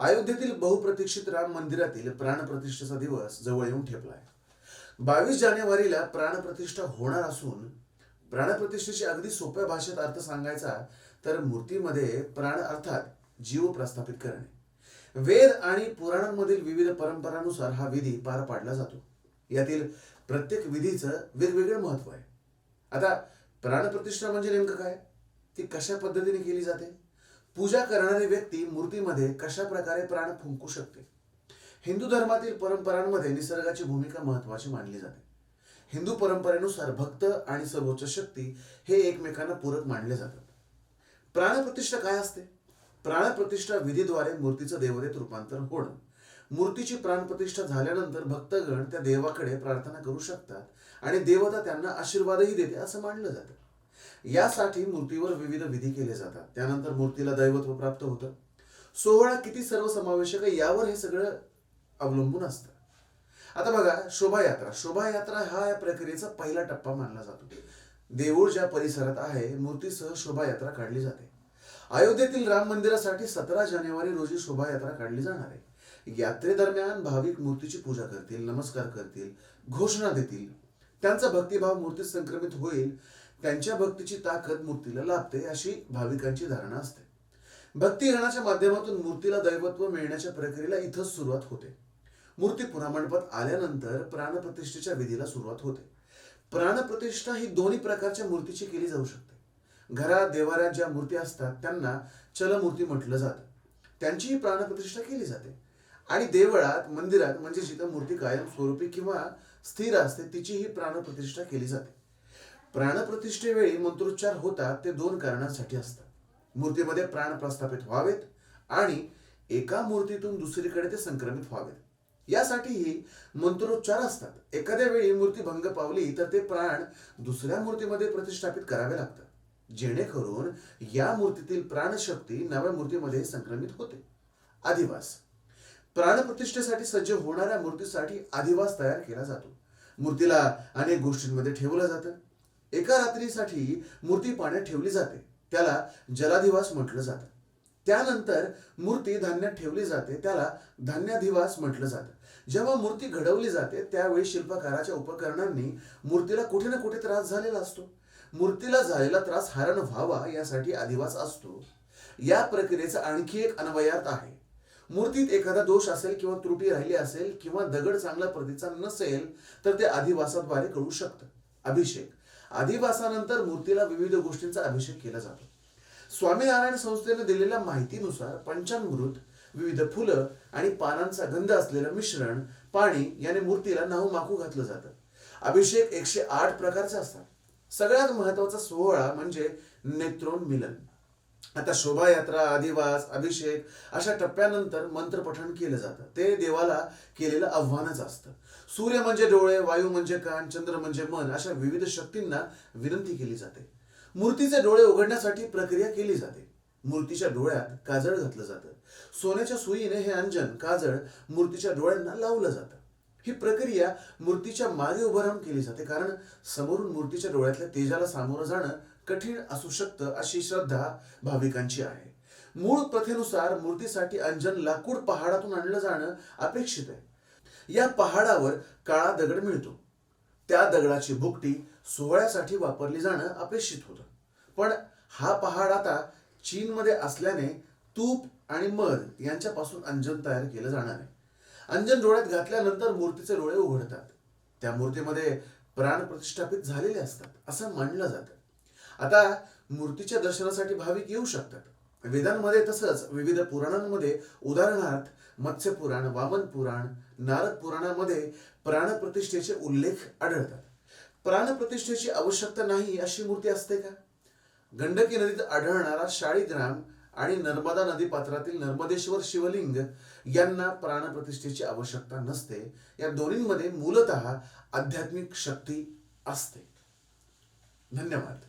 अयोध्येतील बहुप्रतीक्षित राम मंदिरातील प्राणप्रतिष्ठेचा दिवस जवळ येऊन ठेपलाय. बावीस जानेवारीला प्राणप्रतिष्ठा होणार असून प्राणप्रतिष्ठेची अगदी सोप्या भाषेत अर्थ सांगायचा तर मूर्तीमध्ये प्राण अर्थात जीव प्रस्थापित करणे. वेद आणि पुराणांमधील विविध परंपरानुसार हा विधी पार पाडला जातो. यातील प्रत्येक विधीचं वेगवेगळं महत्त्व आहे. आता प्राणप्रतिष्ठा म्हणजे नेमकं काय? ती कशा पद्धतीने केली जाते? पूजा करणारी व्यक्ती मूर्तीमध्ये कशा प्रकारे प्राण फुंकू शकते? हिंदू धर्मातील परंपरांमध्ये निसर्गाची भूमिका महत्वाची मानली जाते. हिंदू परंपरेनुसार भक्त आणि सर्वोच्च शक्ती हे एकमेकांना पूरक मानले जातात. प्राणप्रतिष्ठा काय असते? प्राणप्रतिष्ठा विधीद्वारे मूर्तीचं देवतेत रूपांतर होणं. मूर्तीची प्राणप्रतिष्ठा झाल्यानंतर भक्तगण त्या देवाकडे प्रार्थना करू शकतात आणि देवता त्यांना आशीर्वादही देते असं मानलं जातं. यासाठी मूर्तीवर विविध विधी केले जातात. त्यानंतर मूर्तीला दैवत्व प्राप्त होतं. सोहळा किती सर्वसमावेशक आहे यावर हे सगळं अवलंबून असतं. आता बघा शोभायात्रा. शोभायात्रा हा या प्रक्रियेचा पहिला टप्पा मानला जातो. देऊळ ज्या परिसरात आहे मूर्तीसह शोभायात्रा काढली जाते. अयोध्येतील राम मंदिरासाठी सतरा जानेवारी रोजी शोभायात्रा काढली जाणार आहे. यात्रेदरम्यान भाविक मूर्तीची पूजा करतील नमस्कार करतील घोषणा देतील. त्यांचा भक्तिभाव मूर्तीत संक्रमित होईल. त्यांच्या भक्तीची ताकद मूर्तीला लाभते अशी भाविकांची धारणा असते. भक्तिगणाच्या माध्यमातून मूर्तीला दैवत्व मिळण्याच्या प्रक्रियेला इथंच सुरुवात होते. मूर्ती पुन्हा मंडपात आल्यानंतर प्राणप्रतिष्ठेच्या विधीला सुरुवात होते. प्राणप्रतिष्ठा ही दोन्ही प्रकारच्या मूर्तीची केली जाऊ शकते. घरात देवाऱ्यात ज्या मूर्ती असतात त्यांना चलमूर्ती म्हटलं जातं. त्यांचीही प्राणप्रतिष्ठा केली जाते. आणि देवळात मंदिरात म्हणजे जिथं मूर्ती कायम स्वरूपी किंवा स्थिर असते तिचीही प्राणप्रतिष्ठा केली जाते. प्राणप्रतिष्ठेवेळी मंत्रोच्चार होतात ते दोन कारणांसाठी असतात. मूर्तीमध्ये प्राण प्रस्थापित व्हावेत आणि एका मूर्तीतून दुसरीकडे ते संक्रमित व्हावेत. यासाठीही मंत्रोच्चार असतात. एखाद्या वेळी मूर्ती भंग पावली तर ते प्राण दुसऱ्या मूर्तीमध्ये प्रतिष्ठापित करावे लागतात. जेणेकरून या मूर्तीतील प्राणशक्ती नव्या मूर्तीमध्ये संक्रमित होते. अधिवास प्राणप्रतिष्ठेसाठी सज्ज होणाऱ्या मूर्तीसाठी अधिवास तयार केला जातो. मूर्तीला अनेक गोष्टींमध्ये ठेवलं जातं. एका रात्रीसाठी मूर्ती पाण्यात ठेवली जाते. त्याला जलाधिवास म्हटलं जातं. त्यानंतर मूर्ती धान्यात ठेवली जाते. त्याला धान्याधिवास म्हटलं जातं. जेव्हा मूर्ती घडवली जाते त्यावेळी शिल्पकाराच्या उपकरणांनी मूर्तीला कुठे ना कुठे त्रास झालेला असतो. मूर्तीला झालेला त्रास हरण व्हावा यासाठी अधिवास असतो. या प्रक्रियेचा आणखी एक अन्वयार्थ आहे. मूर्तीत एखादा दोष असेल किंवा त्रुटी राहिली असेल किंवा दगड चांगल्या प्रतीचा नसेल तर ते अधिवासाद्वारे कळू शकतं. अभिषेक. अधिवासानंतर मूर्तीला विविध गोष्टींचा अभिषेक केला जातो. स्वामीनारायण संस्थेने दिलेल्या माहितीनुसार पंचामृत विविध फुलं आणि पानांचा गंध असलेलं मिश्रण पाणी याने मूर्तीला नाहू माकू घातलं जातं. अभिषेक एकशे आठ प्रकारचे असतात. सगळ्यात महत्त्वाचा सोहळा म्हणजे नेत्रोन्मिलन. आता शोभायात्रा अधिवास अभिषेक अशा टप्प्यानंतर मंत्रपठण केलं जातं. ते देवाला केलेलं आव्हानच असतं. सूर्य म्हणजे डोळे वायू म्हणजे कान चंद्र म्हणजे मन अशा विविध शक्तींना विनंती केली जाते. मूर्तीचे डोळे उघडण्यासाठी प्रक्रिया केली जाते. मूर्तीच्या डोळ्यात काजळ घातलं जातं. सोन्याच्या सुईने हे अंजन काजळ मूर्तीच्या डोळ्यांना लावलं जातं. ही प्रक्रिया मूर्तीच्या मागे उभं राहून केली जाते. कारण समोरून मूर्तीच्या डोळ्यातल्या तेजाला सामोरं जाणं कठीण असू शकतं अशी श्रद्धा भाविकांची आहे. मूळ प्रथेनुसार मूर्तीसाठी अंजन लाकूड पहाडातून आणलं जाणं अपेक्षित आहे. या पहाडावर काळा दगड मिळतो. त्या दगडाची भुकटी सोहळ्यासाठी वापरली जाणं अपेक्षित होतं. पण हा पहाड आता चीनमध्ये असल्याने तूप आणि मध यांच्यापासून अंजन तयार केलं जाणार आहे. अंजन डोळ्यात घातल्यानंतर मूर्तीचे डोळे उघडतात. त्या मूर्तीमध्ये प्राण प्रतिष्ठापित झालेले असतात असं मानलं जातं. आता मूर्तीच्या दर्शनासाठी भाविक येऊ शकतात. वेदांमध्ये तसंच विविध पुराणांमध्ये उदाहरणार्थ मत्स्य पुराण वामन पुराण नारद पुराणामध्ये प्राणप्रतिष्ठेचे उल्लेख आढळतात. प्राणप्रतिष्ठेची आवश्यकता नाही अशी मूर्ती असते का? गंडकी नदीत आढळणारा शाळीग्राम आणि नर्मदा नदी पात्रातील नर्मदेश्वर शिवलिंग यांना प्राणप्रतिष्ठेची आवश्यकता नसते. या दोन्हींमध्ये मूलतः आध्यात्मिक शक्ती असते. धन्यवाद.